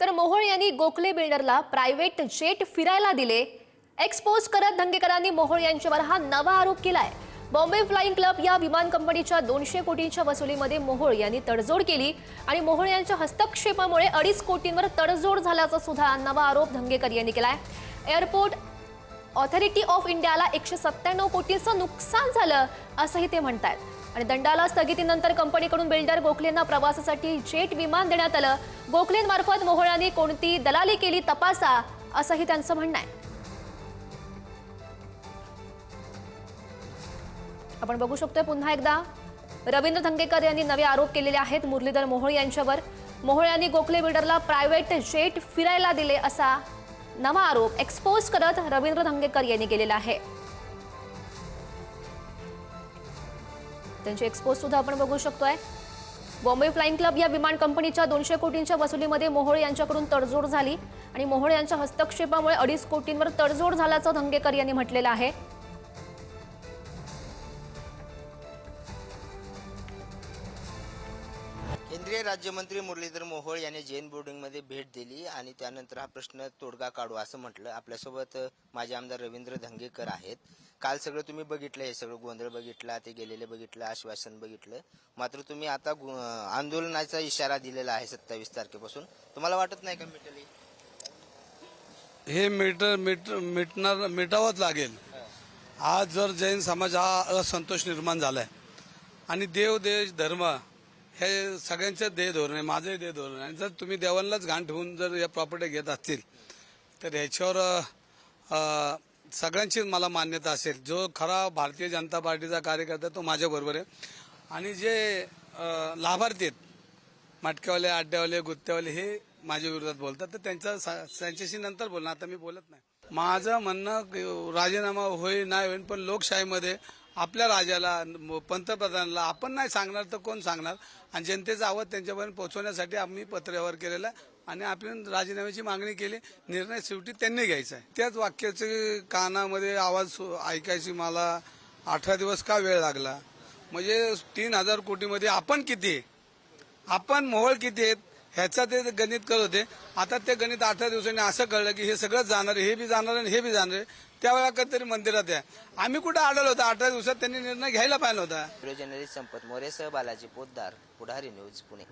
तर मोहोळ यांनी Gokhale बिल्डरला private jet फिरायला दिले. एक्सपोज करत धंगेकरांनी मोहोळ यांच्यावर हा नवा आरोप केलाय. बॉम्बे फ्लाइंग क्लब या विमान कंपनीच्या दोनशे कोटींच्या वसुलीमध्ये मोहोळ यांनी तडजोड केली आणि मोहोळ यांच्या हस्तक्षेपामुळे अडीच कोटींवर तडजोड झाल्याचा सुद्धा नवा आरोप धंगेकर यांनी केलाय. एअरपोर्ट ऑथॉरिटी ऑफ इंडियाला एकशे सत्त्याण्णव कोटींचं नुकसान झालं असंही ते म्हणतात आणि दंडाला स्थगितीनंतर कंपनीकडून बिल्डर गोखलेंना प्रवासासाठी जेट विमान देण्यात आलं. गोखलेंमार्फत मोहळांनी कोणती दलाली केली तपासा असंही त्यांचं म्हणणं आहे. आपण बघू शकतोय पुन्हा एकदा रवींद्र धंगेकर यांनी नवे आरोप केलेले आहेत. मुरलीधर मोहोळ यांच्यावर मोहोळ यांनी गोखले बिल्डरला प्रायव्हेट जेट फिरायला दिले असा नवा आरोप एक्सपोज करत रवींद्र धंगेकर यांनी केलेला आहे. त्यांचे एक्सपोज सुद्धा आपण बघू शकतोय. बॉम्बे फ्लाईंग क्लब या विमान कंपनीच्या दोनशे कोटींच्या वसुलीमध्ये मोहोळ यांच्याकडून तडजोड झाली आणि मोहोळ यांच्या हस्तक्षेपामुळे अडीच कोटींवर तडजोड झाल्याचं धंगेकर यांनी म्हटलेलं आहे. केंद्रीय राज्यमंत्री मुरलीधर मोहोळ यांनी जैन बोर्डिंगमध्ये भेट दिली आणि त्यानंतर हा प्रश्न तोडगा काढू असं म्हटलं. आपल्यासोबत माझे माजी आमदार रवींद्र धंगेकर आहेत. काल सगळं तुम्ही बघितलं हे सगळं गोंधळ बघितला ते गेलेले बघितलं आश्वासन बघितलं. मात्र तुम्ही आता आंदोलनाचा इशारा दिलेला आहे सत्तावीस तारखेपासून. तुम्हाला वाटत नाही का मिटली? हे मिट मिट मिटणार मिटावंच लागेल. आज जर जैन समाज हा असंतोष निर्माण झालाय आणि देव देश धर्म हे सगळ्यांचे देय धोरण आहे माझंही देय धोरण आहे. जर तुम्ही देवांनाच घाण ठेवून जर या प्रॉपर्टी घेत असतील तर ह्याच्यावर सगळ्यांचीच मला मान्यता असेल. जो खरा भारतीय जनता पार्टीचा कार्यकर्ता तो माझ्याबरोबर आहे. आणि जे लाभार्थी आहेत मटक्यावाले अड्ड्यावाले गुत्त्यावाले हे माझ्या विरोधात बोलतात. तर त्यांचा त्यांच्याशी नंतर बोलणार. आता मी बोलत नाही. माझं म्हणणं की राजीनामा होईल नाही होईल पण लोकशाहीमध्ये आपल्या राजाला पंतप्रधानाला आपण नाही सांगणार तर कोण सांगणार? आणि जनतेचं आवाज त्यांच्यापर्यंत पोहोचवण्यासाठी आम्ही पत्रव्यवहार केलेला आणि आपण राजीनाम्याची मागणी केली निर्णय शेवटी त्यांनी घ्यायचा आहे. त्याच वाक्याचे कानामध्ये आवाज सु- ऐकायची मला अठरा दिवस का वेळ लागला? म्हणजे तीन हजार कोटीमध्ये आपण किती आहे? आपण मोहळ किती आहेत? ह्याचा ते गणित करत होते. आता ते गणित अठरा दिवसांनी असं कळलं की हे सगळंच जाणार आहे हे बी जाणार आणि हे बी जाणार आहे. त्यावेळेला कधीतरी मंदिरात आहे. आम्ही कुठं आढळलो होतो? अठरा दिवसात त्यांनी निर्णय घ्यायला पाहिजे होता. व्हिडिओ जर्नलिस्ट संपत मोरे सह बालाजी पोतदार पुढारी न्यूज पुणे.